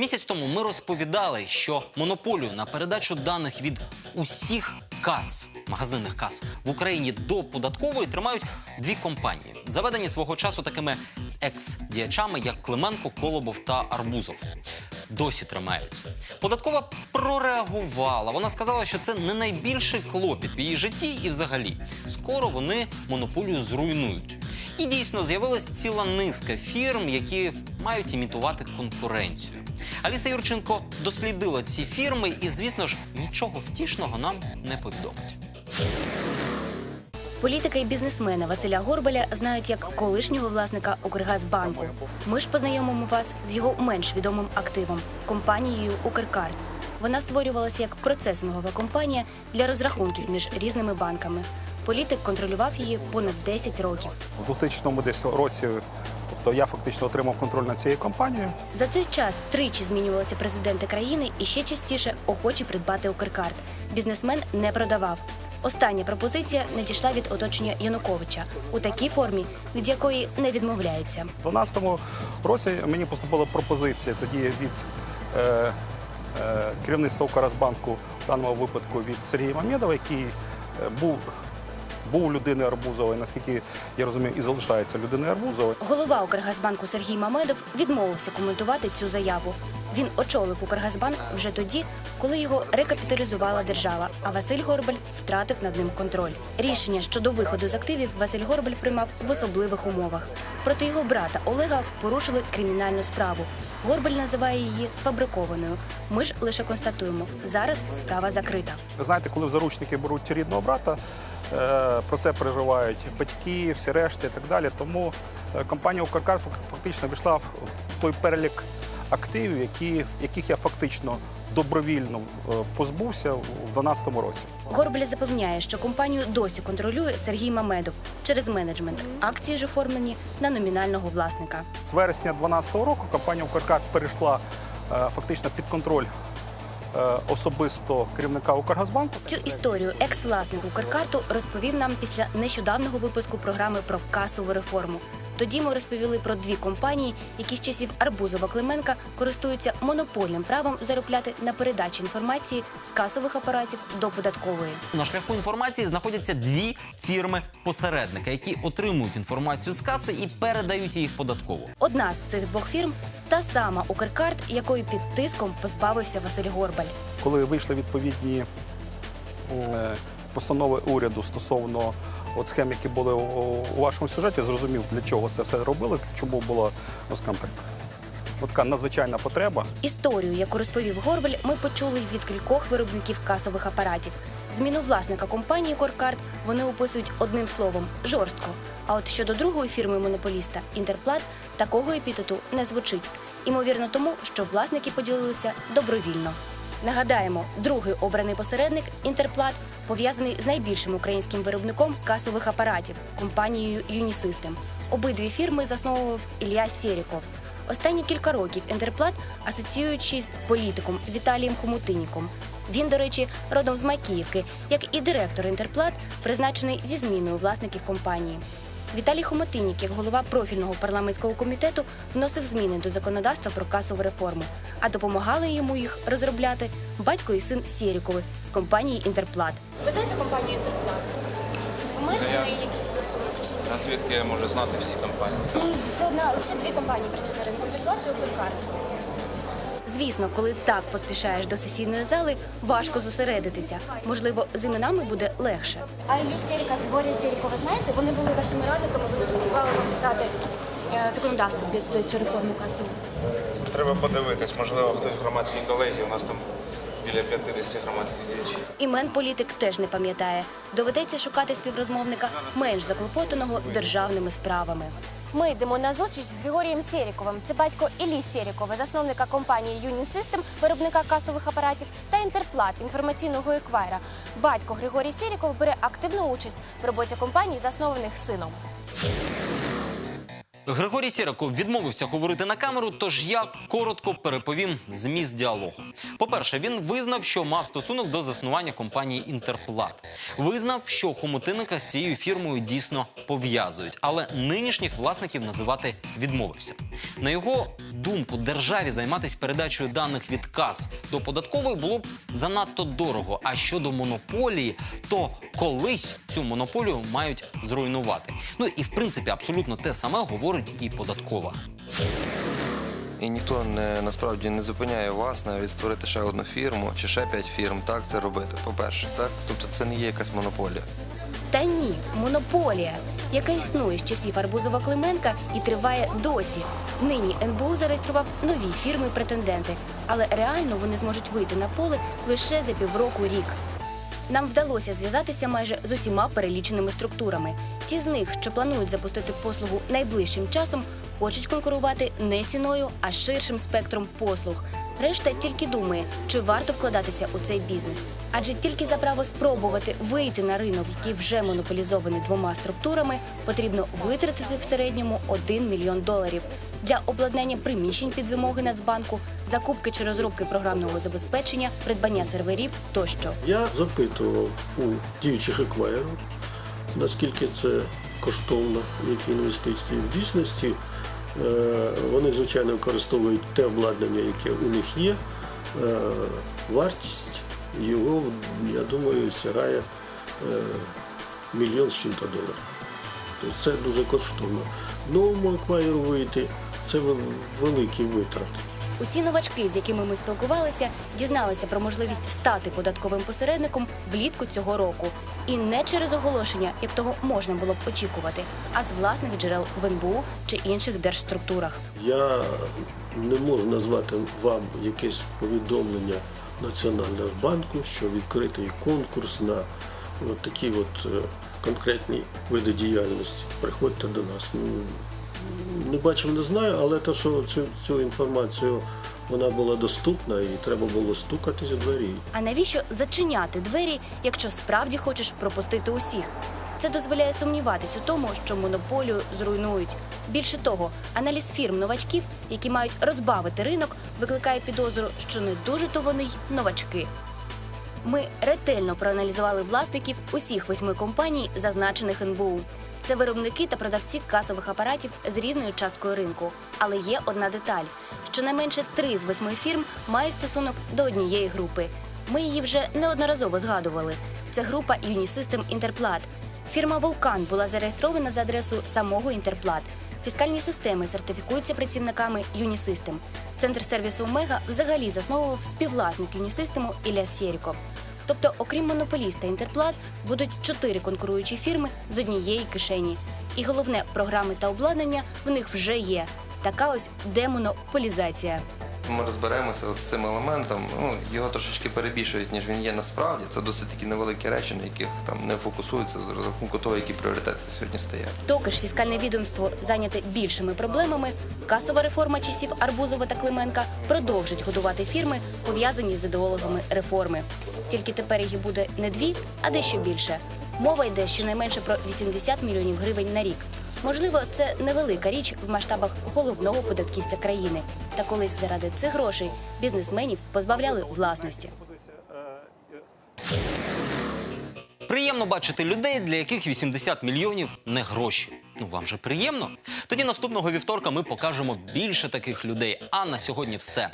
Місяць тому ми розповідали, що монополію на передачу даних від усіх кас, магазинних кас в Україні до податкової тримають дві компанії, заведені свого часу такими екс-діячами, як Клименко, Колобов та Арбузов. Досі тримаються. Податкова прореагувала. Вона сказала, що це не найбільший клопіт в її житті, і взагалі скоро вони монополію зруйнують. І дійсно з'явилась ціла низка фірм, які мають імітувати конкуренцію. Аліса Юрченко дослідила ці фірми і, звісно ж, нічого втішного нам не повідомить. Політика і бізнесмена Василя Горбаля знають як колишнього власника Укргазбанку. Ми ж познайомимо вас з його менш відомим активом компанією Укркарт. Вона створювалася як процесингова компанія для розрахунків між різними банками. Політик контролював її понад 10 років. У 2000 десь році, тобто я фактично отримав контроль над цією компанією. За цей час тричі змінювалися президенти країни і ще частіше охочі придбати Укркарт. Бізнесмен не продавав. Остання пропозиція надійшла від оточення Януковича у такій формі, від якої не відмовляються. У 2012 році мені поступила пропозиція тоді від е, е, керівництва Укргазбанку, в даному випадку від Сергія Мамєдова, який е, був, був людиною Арбузової, наскільки я розумію, і залишається людиною Арбузової. Голова Укргазбанку Сергій Мамедов відмовився коментувати цю заяву. Він очолив Укргазбанк вже тоді, коли його рекапіталізувала держава, а Василь Горбаль втратив над ним контроль. Рішення щодо виходу з активів Василь Горбаль приймав в особливих умовах. Проти його брата Олега порушили кримінальну справу. Горбаль називає її сфабрикованою. Ми ж лише констатуємо, зараз справа закрита. Ви знаєте, коли в заручники беруть рідного брата, про це переживають батьки, всі решти і так далі. Тому е, компанія Укркар фактично війшла в в той перелік активів, які, яких я фактично добровільно е, позбувся у 2012 році. Горбаль запевняє, що компанію досі контролює Сергій Мамедов через менеджмент. Акції ж оформлені на номінального власника. З вересня 2012 року компанія Укркар перейшла е, фактично під контроль е, особисто керівника Укргазбанку. Цю історію екс-власник Укркарту розповів нам після нещодавнього випуску програми про касову реформу. Тоді ми розповіли про дві компанії, які з часів Арбузова Клименка користуються монопольним правом заробляти на передачі інформації з касових апаратів до податкової. На шляху інформації знаходяться дві фірми-посередника, які отримують інформацію з каси і передають її в податкову. Одна з цих двох фірм та сама Укркарт, якої під тиском позбавився Василь Горбаль. коли вийшли відповідні е, постанови уряду стосовно от схем, які були у, вашому сюжеті, зрозумів, для чого це все робилось, чому була ну, так, така надзвичайна потреба. Історію, яку розповів Горбаль, ми почули від кількох виробників касових апаратів. Зміну власника компанії Коркарт вони описують одним словом жорстко. А от щодо другої фірми монополіста Інтерплат такого епітету не звучить. Імовірно, тому що власники поділилися добровільно. Нагадаємо, другий обраний посередник Інтерплат пов'язаний з найбільшим українським виробником касових апаратів компанією Юнісистем. Обидві фірми засновував Ілля Сєріков. Останні кілька років Інтерплат асоціюючись з політиком Віталієм Хомутиніком. Він, до речі, родом з Макіївки, як і директор Інтерплат, призначений зі зміною власників компанії. Віталій Хомотинік, як голова профільного парламентського комітету, вносив зміни до законодавства про касову реформу, а допомагали йому їх розробляти батько і син Сєрікови з компанії Інтерплат. Ви знаєте компанію Інтерплат? Ви маєте до неї якийсь стосунок чи А звідки я можу знати всі компанії? це одна лише дві компанії працюють на ринку Інтерплат і Укркарт. Звісно, коли так поспішаєш до сесійної зали, важко зосередитися. Можливо, з іменами буде легше. А Ілю Черіка, Григорія Сєрікова, знаєте, вони були вашими радниками, вони допомагали вам писати е, законодавство під цю реформу касу. Треба подивитись, можливо, хтось в громадській колегії. У нас там біля 50 громадських діячів. Імен політик теж не пам'ятає. Доведеться шукати співрозмовника менш заклопотаного державними справами. Ми йдемо на зустріч з Григорієм Сєріковим. Це батько Іллі Сєрікова, засновника компанії Union System, виробника касових апаратів, та Інтерплат інформаційного еквайра. Батько Григорій Сєріков бере активну участь в роботі компаній, заснованих сином. Григорій Сіраков відмовився говорити на камеру, тож я коротко переповім зміст діалогу. По-перше, він визнав, що мав стосунок до заснування компанії Інтерплат. Визнав, що хомутинника з цією фірмою дійсно пов'язують, але нинішніх власників називати відмовився. На його думку, державі займатися передачею даних від кас до податкової було б занадто дорого. А щодо монополії, то колись цю монополію мають зруйнувати. Ну і в принципі абсолютно те саме говорить і податкова. І ніхто не насправді не зупиняє вас навіть створити ще одну фірму чи ще п'ять фірм. Так це робити. По-перше, так тобто це не є якась монополія. Та ні, монополія, яка існує з часів Арбузова Клименка і триває досі. Нині НБУ зареєстрував нові фірми-претенденти, але реально вони зможуть вийти на поле лише за півроку рік. Нам вдалося зв'язатися майже з усіма переліченими структурами. Ті з них, що планують запустити послугу найближчим часом, хочуть конкурувати не ціною, а ширшим спектром послуг. Решта тільки думає, чи варто вкладатися у цей бізнес. Адже тільки за право спробувати вийти на ринок, який вже монополізований двома структурами, потрібно витратити в середньому 1 мільйон доларів для обладнання приміщень під вимоги Нацбанку, закупки чи розробки програмного забезпечення, придбання серверів тощо. Я запитував у діючих еквайрів, наскільки це коштовно, які інвестиції. В дійсності вони, звичайно, використовують те обладнання, яке у них є. Е, Вартість його, я думаю, сягає е, мільйон з чим-то доларів. Тобто це дуже коштовно. Новому аквайру вийти це вел- великі витрати. Усі новачки, з якими ми спілкувалися, дізналися про можливість стати податковим посередником влітку цього року. І не через оголошення, як того можна було б очікувати, а з власних джерел в НБУ чи інших держструктурах. Я не можу назвати вам якесь повідомлення Національного банку, що відкритий конкурс на от такі от е, конкретні види діяльності. Приходьте до нас. Не бачив, не знаю, але те, що цю, цю інформацію вона була доступна і треба було стукатись у двері. А навіщо зачиняти двері, якщо справді хочеш пропустити усіх? Це дозволяє сумніватись у тому, що монополію зруйнують. Більше того, аналіз фірм новачків, які мають розбавити ринок, викликає підозру, що не дуже то вони й новачки. Ми ретельно проаналізували власників усіх восьми компаній, зазначених НБУ. Це виробники та продавці касових апаратів з різною часткою ринку. Але є одна деталь: щонайменше три з восьми фірм мають стосунок до однієї групи. Ми її вже неодноразово згадували. Це група Unisystem Інтерплат. Фірма Вулкан була зареєстрована за адресою самого Інтерплат. Фіскальні системи сертифікуються працівниками Unisystem. Центр сервісу Омега взагалі засновував співвласник Юнісистему Ілля Сєріков. Тобто, окрім монополіста Інтерплат, будуть чотири конкуруючі фірми з однієї кишені. І головне, програми та обладнання в них вже є. Така ось демонополізація. Ми розберемося от з цим елементом. Ну його трошечки перебільшують, ніж він є насправді. Це досить такі невеликі речі, на яких там не фокусуються з рахунку того, які пріоритети сьогодні стоять. Доки ж фіскальне відомство зайняте більшими проблемами, касова реформа часів Арбузова та Клименка продовжить годувати фірми, пов'язані з ідеологами реформи. Тільки тепер їх буде не дві, а дещо більше. Мова йде щонайменше про 80 мільйонів гривень на рік. Можливо, це невелика річ в масштабах головного податківця країни. Та колись заради цих грошей бізнесменів позбавляли власності. Приємно бачити людей, для яких 80 мільйонів не гроші. Ну вам же приємно? Тоді наступного вівторка ми покажемо більше таких людей. А на сьогодні все.